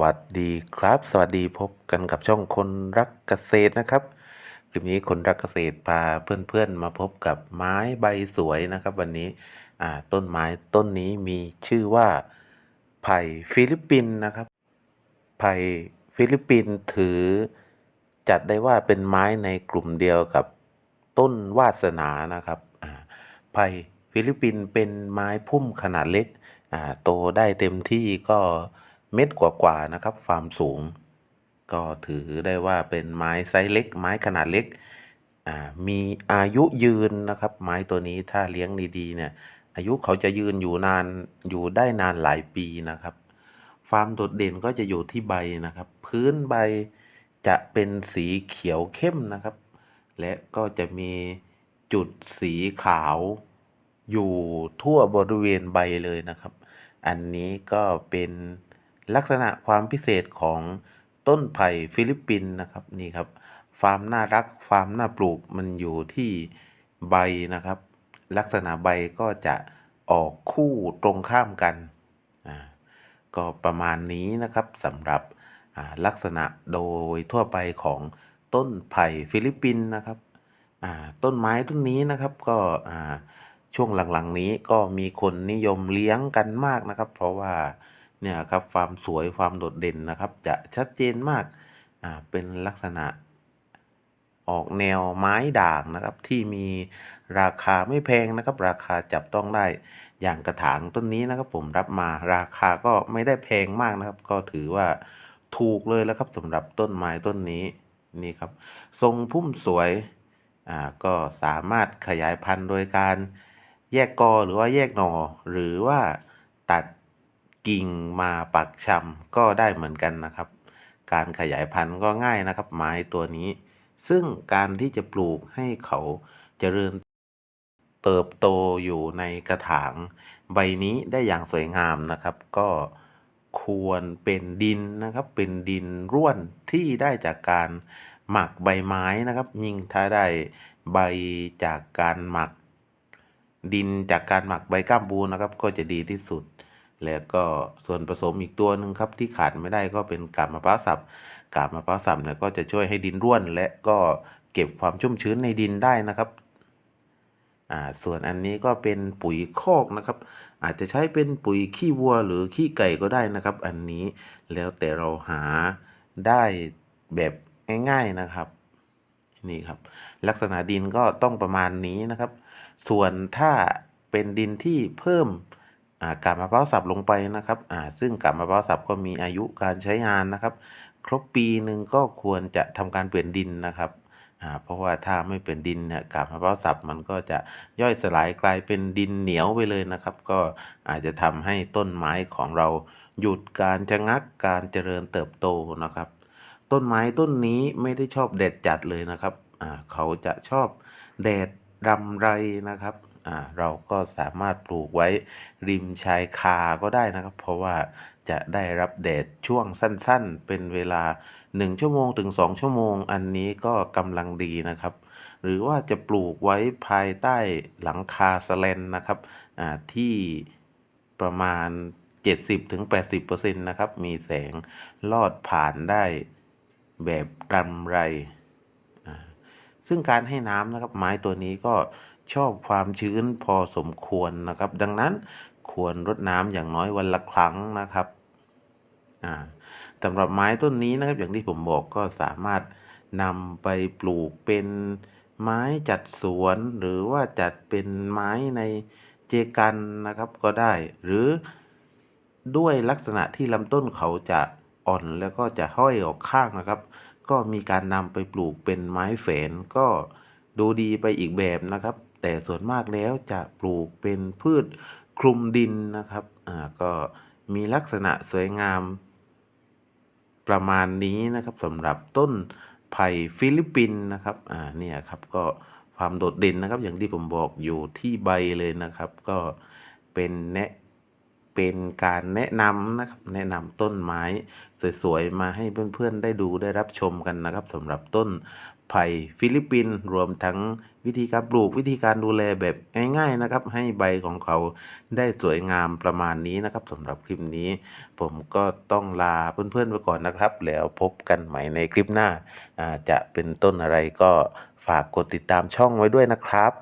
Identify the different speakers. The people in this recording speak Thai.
Speaker 1: วัสดีครับ สวัสดีพบกันกับช่องคนรักเกษตรนะครับคลิปนี้คนรักเกษตรพาเพื่อนๆมาพบกับไม้ใบสวยนะครับ วันนี้ต้นไม้ต้นนี้มีชื่อว่าไผ่ฟิลิปปินนะครับ ไผ่ฟิลิปปินถือจัดได้ว่าเป็นไม้ในกลุ่มเดียวกับต้นวาสนานะครับไผ่ฟิลิปปินเป็นไม้พุ่มขนาดเล็กโตได้เต็มที่ก็ เม็ดกว่าๆนะครับความสูง ก็ถือได้ว่าเป็นไม้ไซส์เล็ก ไม้ขนาดเล็กอ่ามีอายุยืนนะครับ ไม้ตัวนี้ถ้าเลี้ยงดีๆเนี่ยอายุเขาจะยืนอยู่นานอยู่ได้นานหลายปีนะครับความโดดเด่นก็จะอยู่ที่ใบนะครับ พื้นใบจะเป็นสีเขียวเข้มนะครับ และก็จะมีจุดสีขาวอยู่ทั่วบริเวณใบเลยนะครับ อันนี้ก็เป็น ลักษณะความพิเศษของต้นไผ่ฟิลิปปินส์นะครับนี่ครับความน่ารักความน่าปลูกมันอยู่ที่ใบนะครับ ลักษณะใบก็จะออกคู่ตรงข้ามกันอ่าก็ประมาณนี้นะครับสำหรับลักษณะโดยทั่วไปของต้นไผ่ฟิลิปปินส์นะครับต้นไม้ต้นนี้นะครับก็ช่วงหลังๆนี้ก็มีคนนิยมเลี้ยงกันมากนะครับ เพราะว่า เนี่ยครับความสวยความโดดเด่นนะครับ จะชัดเจนมากอ่าเป็นลักษณะออกแนวไม้ด่างนะครับ ที่มีราคาไม่แพงนะครับ ราคาจับต้องได้อย่างกระถางต้นนี้นะครับ ผมรับมาราคาก็ไม่ได้แพงมากนะครับ ก็ถือว่าถูกเลยแล้วครับสำหรับต้นไม้ต้นนี้นี่ครับ ทรงพุ่มสวยอ่าก็สามารถขยายพันธุ์โดยการแยกกอหรือว่าแยกหน่อหรือว่าตัด กิ่งมาปักชำก็ได้เหมือนกันนะครับ การขยายพันธุ์ก็ง่ายนะครับ ไม้ตัวนี้ ซึ่งการที่จะปลูกให้เขาเจริญเติบโตอยู่ในกระถางใบนี้ได้อย่างสวยงามนะครับ ก็ควรเป็นดินนะครับ เป็นดินร่วนที่ได้จากการหมักใบไม้นะครับ ยิ่งถ้าได้ใบจากการหมัก ดินจากการหมักใบก้ามบูนะครับ ก็จะดีที่สุด แล้วก็ส่วนผสมอีกตัวหนึ่งครับที่ขาดไม่ได้ก็เป็นกาบมะพร้าวสับกาบมะพร้าวสับเนี่ยก็จะช่วยให้ดินร่วน และก็เก็บความชุ่มชื้นในดินได้นะครับอ่าส่วนอันนี้ก็เป็นปุ๋ยคอกนะครับ อาจจะใช้เป็นปุ๋ยขี้วัวหรือขี้ไก่ก็ได้นะครับ อันนี้แล้วแต่เราหาได้แบบง่าย ๆนะครับนี่ครับ ลักษณะดินก็ต้องประมาณนี้นะครับ ส่วนถ้าเป็นดินที่เพิ่ม กาบมะพร้าวสับลงไปนะครับอ่าซึ่งกาบมะพร้าวสับก็มีอายุการใช้งานนะครับ ครบปีหนึ่งก็ควรจะทำการเปลี่ยนดินนะครับอ่าเพราะว่าถ้าไม่เป็นดินเนี่ยกาบมะพร้าวสับมันก็จะย่อยสลายกลายเป็นดินเหนียวไปเลยนะครับ ก็อาจจะทำให้ต้นไม้ของเราหยุดการชะงักการเจริญเติบโตนะครับ ต้นไม้ต้นนี้ไม่ได้ชอบแดดจัดเลยนะครับอ่าเขาจะชอบแดดรำไรนะครับ เราก็สามารถปลูกไว้ริมชายคาก็ได้นะครับ เพราะว่าจะได้รับแดดช่วงสั้นๆ เป็นเวลา 1 ชั่วโมงถึง 2 ชั่วโมง อันนี้ก็กำลังดีนะครับ หรือว่าจะปลูกไว้ภายใต้หลังคาสแลนนะครับอ่าที่ประมาณ 70-80%นะครับ มีแสงลอดผ่านได้แบบรำไรอ่าซึ่งการให้น้ำนะครับ ไม้ตัวนี้ก็ ชอบความชื้นพอสมควรนะครับ ดังนั้นควรรดน้ำอย่างน้อยวันละครั้งนะครับอ่าสำหรับไม้ต้นนี้นะครับ อย่างที่ผมบอกก็สามารถนำไปปลูกเป็นไม้จัดสวน หรือว่าจัดเป็นไม้ในเจกันนะครับก็ได้ หรือด้วยลักษณะที่ลำต้นเขาจะอ่อนแล้วก็จะห้อยออกข้างนะครับ ก็มีการนำไปปลูกเป็นไม้แฝนก็ดูดีไปอีกแบบนะครับ แต่ส่วนมากแล้วจะปลูกเป็นพืชคลุมดินนะครับอ่าก็มีลักษณะสวยงามประมาณนี้นะครับสำหรับต้นไผ่ฟิลิปปินส์นะครับอ่าเนี่ยครับก็ความโดดเด่นนะครับอย่างที่ผมบอกอยู่ที่ใบเลยนะครับ ก็เป็นแนะเป็นการแนะนำนะครับแนะนำต้นไม้สวยๆมาให้เพื่อนๆได้ดูได้รับชมกันนะครับสำหรับต้น ไผ่ฟิลิปปินส์รวมทั้งวิธีการปลูกวิธีการดูแลแบบง่ายๆนะครับ ให้ใบของเขาได้สวยงามประมาณนี้นะครับสำหรับคลิปนี้ ผมก็ต้องลาเพื่อนๆไปก่อนนะครับ แล้วพบกันใหม่ในคลิปหน้าอ่าจะเป็นต้นอะไรก็ฝากกดติดตามช่องไว้ด้วยนะครับ